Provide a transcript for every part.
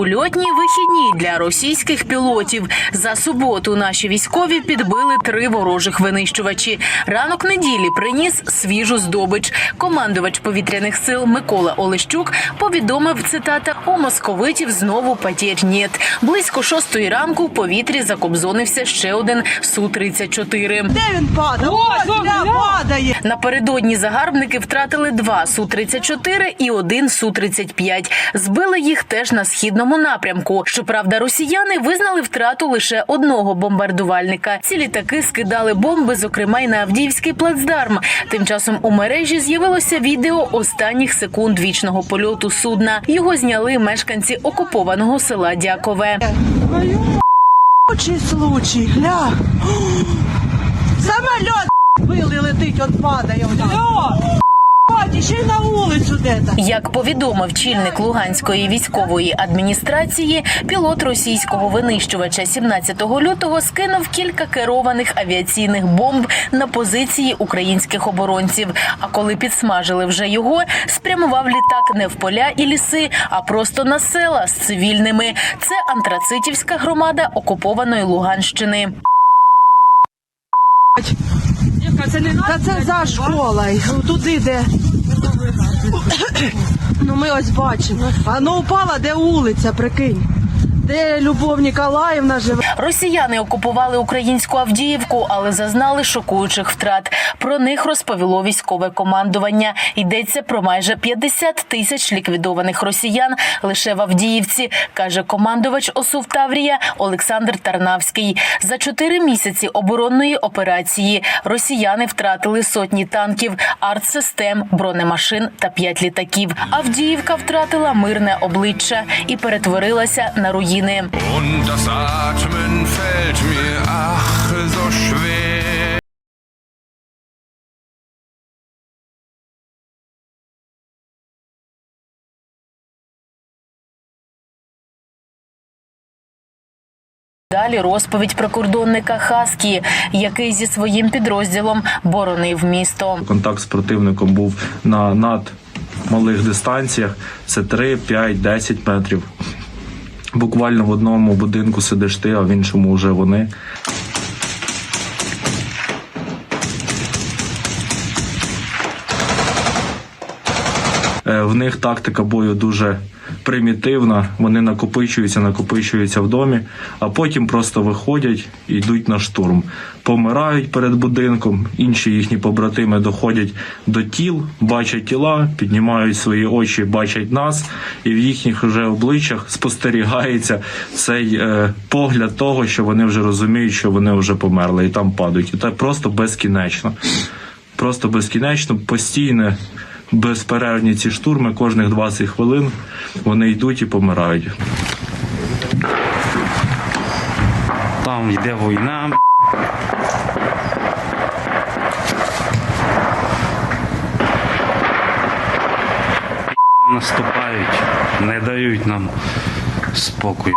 Ульотні вихідні для російських пілотів. За суботу наші військові підбили три ворожих винищувачі. Ранок неділі приніс свіжу здобич. Командувач повітряних сил Микола Олещук повідомив цитата у московитів знову потєр нєт». Близько шостої ранку в повітрі закобзонився ще один су 34 Де він падав? Падає. Напередодні загарбники втратили два су 34 і один су 35 Збили їх теж на східному напрямку. Щоправда, росіяни визнали втрату лише одного бомбардувальника. Ці літаки скидали бомби, зокрема й на Авдіївський плацдарм. Тим часом у мережі з'явилося відео останніх секунд вічного польоту судна. Його зняли мешканці окупованого села Дякове. Случай, гля. Самоліт били летить, он падає. Бать, ще й на вулицю де-то. Як повідомив чільник Луганської військової адміністрації, пілот російського винищувача 17 лютого скинув кілька керованих авіаційних бомб на позиції українських оборонців. А коли підсмажили вже його, спрямував літак не в поля і ліси, а просто на села з цивільними. Це антрацитівська громада окупованої Луганщини. Та це за школою, туди де. Ну ми ось бачимо. А ну упала, де вулиця, прикинь. Де Любов Ніколаївна живе. Росіяни окупували українську Авдіївку, але зазнали шокуючих втрат. Про них розповіло військове командування. Йдеться про майже 50 тисяч ліквідованих росіян лише в Авдіївці, каже командувач ОСУ Таврія Олександр Тарнавський. За чотири місяці оборонної операції росіяни втратили сотні танків, артсистем, бронемашин та п'ять літаків. Авдіївка втратила мирне обличчя і перетворилася на руїни. Und das Atmen fällt mir ach so schwer. Далі розповідь прикордонника Хаскі, який зі своїм підрозділом боронив місто. Контакт з противником був на над малих дистанціях. Це 3, 5, 10 метрів. Буквально в одному будинку сидиш ти, а в іншому вже вони. В них тактика бою дуже примітивна. Вони накопичуються, накопичуються в домі, а потім просто виходять і йдуть на штурм. Помирають перед будинком. Інші їхні побратими доходять до тіл, бачать тіла, піднімають свої очі, бачать нас, і в їхніх вже обличчях спостерігається цей е, погляд того, що вони вже розуміють, що вони вже померли, і там падають. І так просто безкінечно просто безкінечно, постійне, безперервні ці штурми, кожних 20 хвилин вони йдуть і помирають. Там йде війна. Наступають, не дають нам спокою.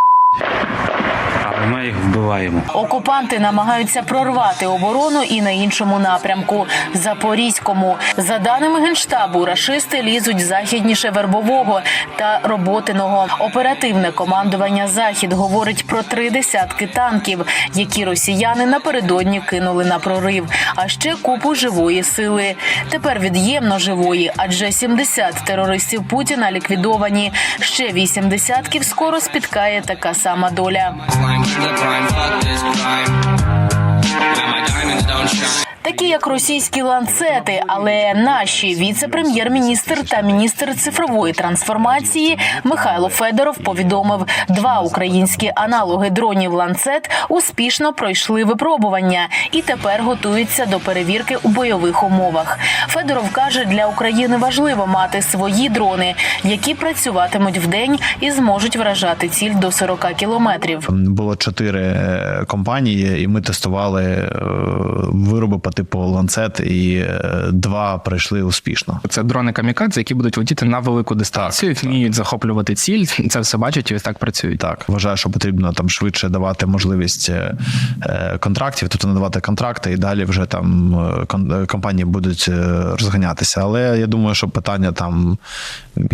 Ми їх вбиваємо. Окупанти намагаються прорвати оборону і на іншому напрямку Запорізькому. За даними генштабу, рашисти лізуть західніше вербового та роботиного. Оперативне командування Захід говорить про три десятки танків, які росіяни напередодні кинули на прорив. А ще купу живої сили. Тепер від'ємно живої, адже 70 терористів Путіна ліквідовані. Ще вісім десятків скоро спіткає така сама доля. the crime, fuck this crime. Такі як російські ланцети, але наші віце-прем'єр-міністр та міністр цифрової трансформації Михайло Федоров повідомив, два українські аналоги дронів ланцет успішно пройшли випробування і тепер готуються до перевірки у бойових умовах. Федоров каже, для України важливо мати свої дрони, які працюватимуть вдень і зможуть вражати ціль до 40 кілометрів. Було чотири е, компанії, і ми тестували вироби по типу ланцет, і е, два пройшли успішно. Це дрони камікадзе, які будуть летіти на велику дистанцію, вміють захоплювати ціль. Це все бачать і ось так працюють. Так, вважаю, що потрібно там швидше давати можливість е, е, контрактів, тобто надавати контракти, і далі вже там компанії будуть розганятися. Але я думаю, що питання там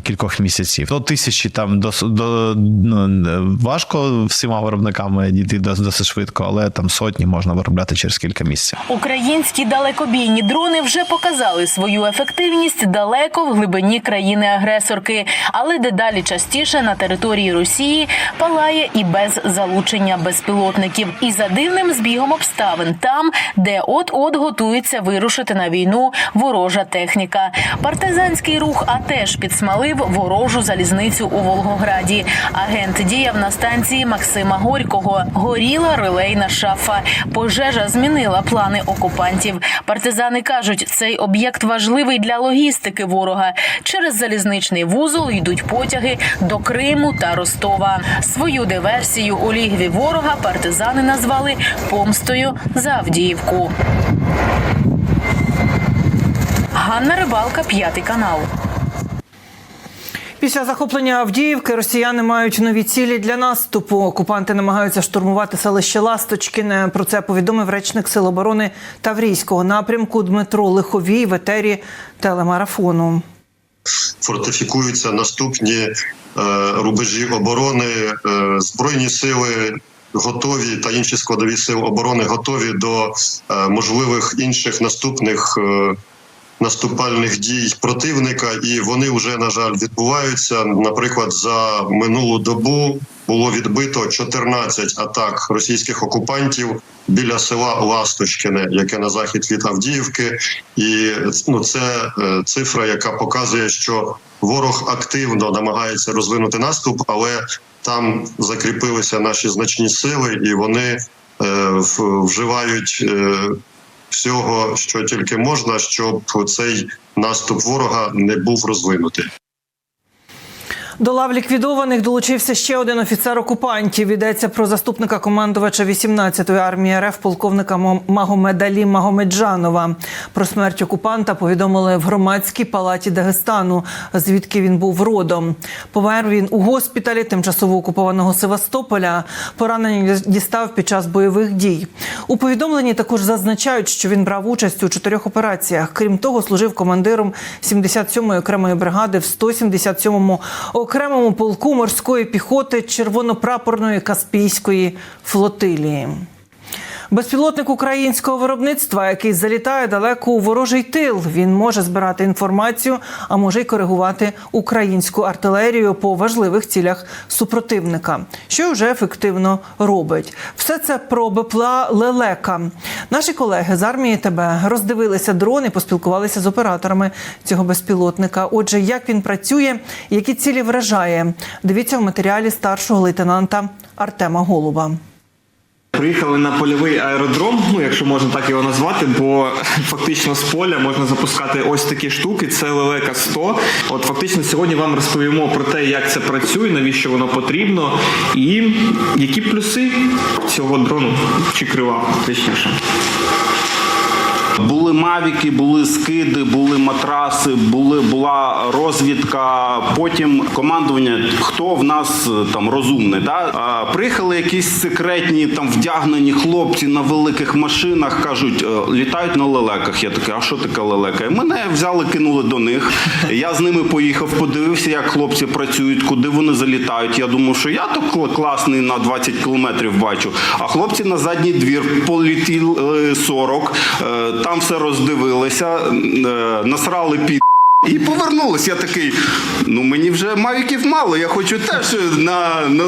кількох місяців. До тисячі там до, до ну, важко всіма виробниками дійти досить швидко, але там сотні можна виробляти через кілька місяців. Українські далекобійні дрони вже показали свою ефективність далеко в глибині країни-агресорки, але дедалі частіше на території Росії палає і без залучення безпілотників. І за дивним збігом обставин там, де от-от готується вирушити на війну ворожа техніка. Партизанський рух а теж підсмалив ворожу залізницю у Волгограді. Агент діяв на станції Максима Горького. Горіла релейна шафа. Пожежа змінила плани окупантів. Партизани кажуть, цей об'єкт важливий для логістики ворога. Через залізничний вузол йдуть потяги до Криму та Ростова. Свою диверсію у лігві ворога партизани назвали помстою за Авдіївку. Ганна Рибалка, п'ятий канал. Після захоплення Авдіївки росіяни мають нові цілі для наступу. Окупанти намагаються штурмувати селище Ласточкине. Про це повідомив речник Сил оборони Таврійського напрямку Дмитро Лиховій в етері телемарафону. фортифікуються наступні е, рубежі оборони, е, збройні сили. Готові та інші складові сил оборони готові до е, можливих інших наступних е, наступальних дій противника, і вони вже на жаль відбуваються. Наприклад, за минулу добу було відбито 14 атак російських окупантів біля села Ласточкине, яке на захід від Авдіївки, і ну це е, цифра, яка показує, що ворог активно намагається розвинути наступ, але там закріпилися наші значні сили, і вони е, вживають. Всього, що тільки можна, щоб цей наступ ворога не був розвинутий. До лав ліквідованих долучився ще один офіцер окупантів. Йдеться про заступника командувача 18-ї армії РФ полковника Магомедалі Магомеджанова. Про смерть окупанта повідомили в громадській палаті Дагестану, звідки він був родом. Помер він у госпіталі тимчасово окупованого Севастополя. Поранення дістав під час бойових дій. У повідомленні також зазначають, що він брав участь у чотирьох операціях. Крім того, служив командиром 77-ї окремої бригади в 177-му окремому полку морської піхоти червонопрапорної Каспійської флотилії. Безпілотник українського виробництва, який залітає далеко у ворожий тил. Він може збирати інформацію, а може й коригувати українську артилерію по важливих цілях супротивника, що вже ефективно робить. Все це про БПЛА Лелека. Наші колеги з армії ТБ роздивилися дрон і поспілкувалися з операторами цього безпілотника. Отже, як він працює, які цілі вражає. Дивіться в матеріалі старшого лейтенанта Артема Голуба. Приїхали на польовий аеродром, ну якщо можна так його назвати, бо фактично з поля можна запускати ось такі штуки. Це лелека 100. От фактично сьогодні вам розповімо про те, як це працює, навіщо воно потрібно, і які плюси цього дрону чи крила, точніше. Були мавіки, були скиди, були матраси, були була розвідка. Потім командування, хто в нас е, там розумний. Да? Приїхали якісь секретні там вдягнені хлопці на великих машинах, кажуть, «Е, літають на лелеках. Я такий, а що таке лелека? І мене взяли, кинули до них. Я з ними поїхав, подивився, як хлопці працюють, куди вони залітають. Я думав, що я то кл- класний на 20 кілометрів бачу. А хлопці на задній двір полетіли 40, е, там все роздивилися, е, насрали під. І повернулись. Я такий. Ну мені вже мавіків мало. Я хочу теж на, на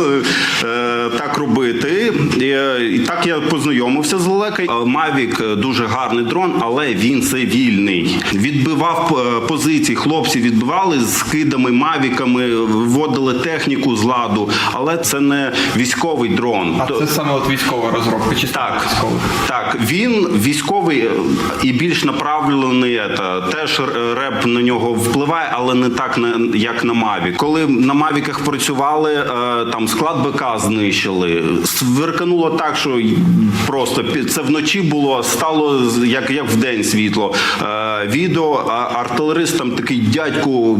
е, так робити. І, е, і так я познайомився з Лелекою. Е, Мавік е, дуже гарний дрон, але він цивільний. Відбивав позиції. Хлопці відбивали з скидами, мавіками, виводили техніку з ладу. Але це не військовий дрон. А це саме от військова розробка, чи Так, так, він військовий і більш направлений. Та, теж реп на нього впливає, але не так як на Мавік. Коли на Мавіках працювали, е, там склад БК знищили. Сверкануло так, що просто це вночі було, стало як, як в день світло. Е, відео артилеристам артилерист там такий дядько,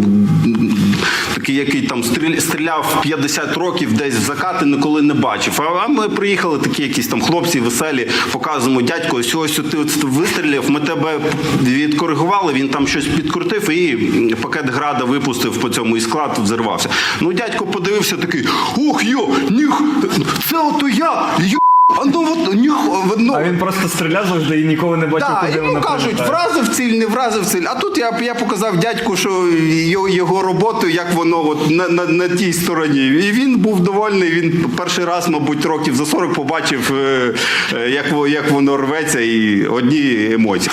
м, який там стріля- стріляв 50 років, десь в закати ніколи не бачив. А ми приїхали, такі якісь там хлопці веселі, показуємо дядько, ось ось ти вистрілив, ми тебе відкоригували, він там щось підкрутив і пакет града випустив по цьому і склад взірвався. Ну дядько подивився такий: ух йо, ніх, це ото я! Йо! А ну от ніх, ну, А він просто стріляв завжди і ніколи не бачив, так, куди йому вона кажуть, прилітає. вразив ціль, не вразив ціль. А тут я, я показав дядьку, що його, його роботу, як воно от на, на, на тій стороні. І він був довольний. Він перший раз, мабуть, років за 40 побачив, е, е, як, во- як воно рветься, і одні емоції.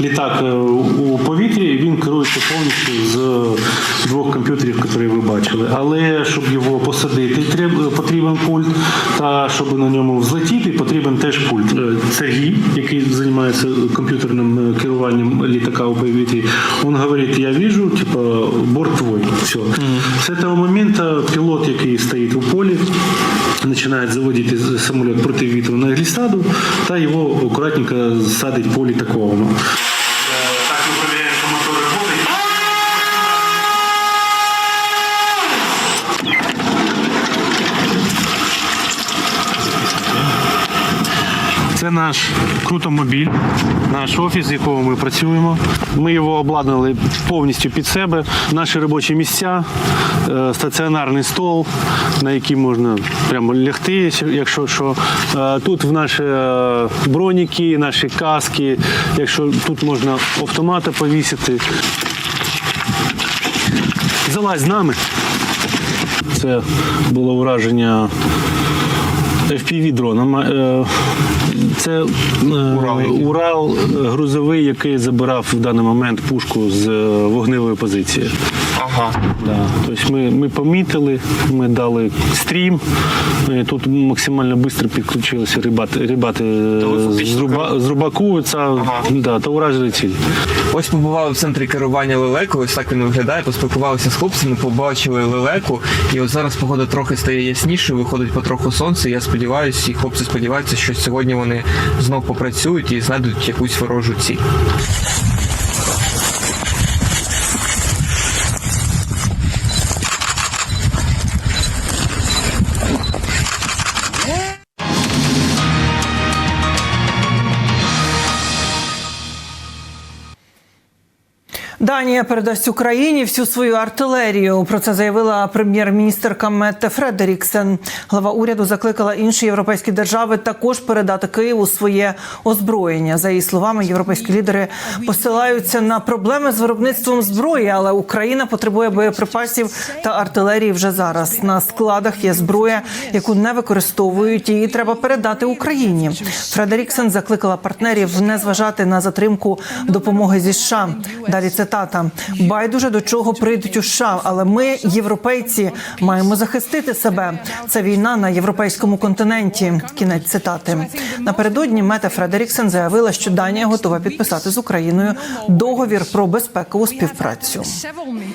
Літак е, у повітрі, він керується повністю з двох комп'ютерів, які ви бачили. Але щоб його посадити, потрібен пульт. Та щоб на ньому взлетіти, потрібен теж пульт. Е, Сергій, який займається комп'ютерним е, керуванням літака у повітрі, він говорить: я віжу, типу, борт твой. Все. С этого момента пилот, який стоїть у полі, починає заводити самоліт проти вітру на глісаду та його акуратненько садить полі літаковому. Так ми перевіряємо, що мотор працює. Це наш крутомобіль, наш офіс, з якого ми працюємо. Ми його обладнали повністю під себе. Наші робочі місця, е, стаціонарний стол, на який можна прямо лягти, якщо що. Е, Тут в наші е, броніки, наші каски, якщо тут можна автомати повісити. Залазь з нами. Це було враження FPV дроном. Е, Це Урал, Урал е, грузовий, який забирав в даний момент пушку з е, вогневої позиції. Ага. Да. Тобто ми, ми помітили, ми дали стрім. Тут максимально швидко підключилися рибати, рибати е, з, руба, з рубаку це, да, та уражили ціль. Ось побували в центрі керування лелекою, ось так він виглядає. Поспілкувалися з хлопцями, побачили лелеку, і от зараз погода трохи стає ясніше, виходить потроху сонце. Я сподіваюся, і хлопці сподіваються, що сьогодні вони знов попрацюють і знайдуть якусь ворожу ціль. Данія передасть Україні всю свою артилерію. Про це заявила прем'єр-міністерка Метте Фредеріксен. Глава уряду закликала інші європейські держави також передати Києву своє озброєння. За її словами, європейські лідери посилаються на проблеми з виробництвом зброї, але Україна потребує боєприпасів та артилерії вже зараз. На складах є зброя, яку не використовують. Її треба передати Україні. Фредеріксен закликала партнерів не зважати на затримку допомоги зі США. Далі цитата. байдуже до чого прийдуть у США, але ми, європейці, маємо захистити себе. Це війна на європейському континенті. Кінець цитати. Напередодні Мета Фредеріксен заявила, що Данія готова підписати з Україною договір про безпекову співпрацю.